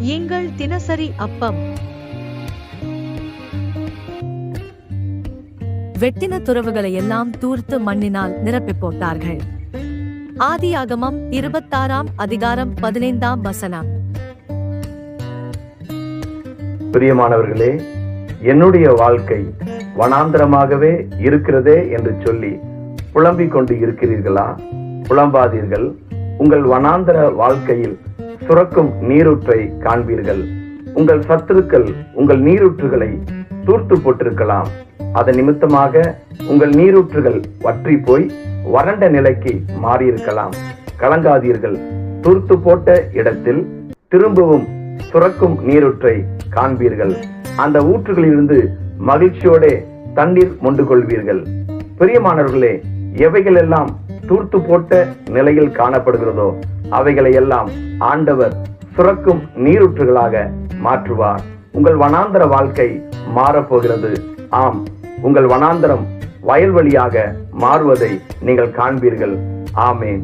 எங்கள் தினசரி அப்பம். வெட்டின துறவுகளை எல்லாம் தூர்த்து மண்ணினால் நிரப்பிப் போட்டார்கள். ஆதியாகமம் இருபத்தாறாம் அதிகாரம் பதினைந்தாம் வசனம். பிரியமானவர்களே என்னுடைய வாழ்க்கை வனாந்தரமாகவே இருக்கிறதே என்று சொல்லி புலம்பிக் கொண்டு இருக்கிறீர்களா? புலம்பாதீர்கள். உங்கள் வனாந்தர வாழ்க்கையில் சுரக்கும் நீரூற்றை காண்பீர்கள். உங்கள் சத்துருக்கள் உங்கள் நீரூற்றுகளை தூர்த்து போட்டிருக்கலாம். அதன் நிமித்தமாக உங்கள் நீரூற்றுகள் வற்றி போய் வறண்ட நிலைக்கு மாறியிருக்கலாம். கலங்காதீர்கள். தூர்த்து போட்ட இடத்தில் திரும்பவும் சுரக்கும் நீரூற்றை காண்பீர்கள். அந்த ஊற்றுகளிலிருந்து மகிழ்ச்சியோட தண்ணீர் மொண்டு கொள்வீர்கள். பிரியமானவர்களே எவைகளெல்லாம் தூர்த்து போட்ட நிலையில் காணப்படுகிறதோ அவைகளை எல்லாம் ஆண்டவர் சுரக்கும் நீரூற்றுகளாக மாற்றுவார். உங்கள் வனாந்தர வாழ்க்கை மாறப்போகிறது. ஆம் உங்கள் வனாந்தரம் வயல்வெளியாக மாறுவதை நீங்கள் காண்பீர்கள். ஆமேன்.